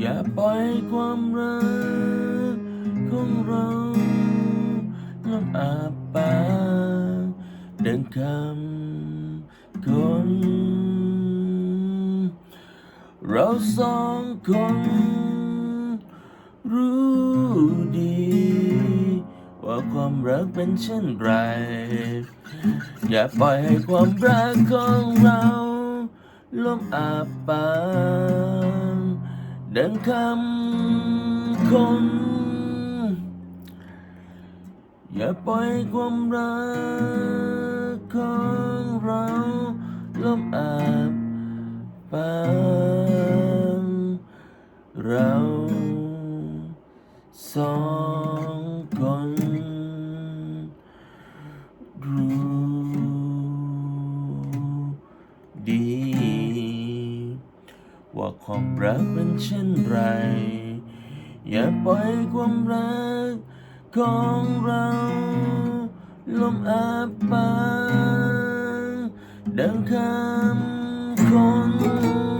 อย่าปล่อยความรักของเราล้ำอาบปากดังคำคน เราสองคน รู้ดี ว่าความรักเป็นเช่นไร อย่าปล่อยให้ความรักของเราล้มอาบปาง ดังคำคน อย่าปล่อยความรักของเราล้มอาบปางเราสองคน ว่าความรักเป็นเช่นไร อย่าปล่อยความรักของเราลมอาบปางดังคำคน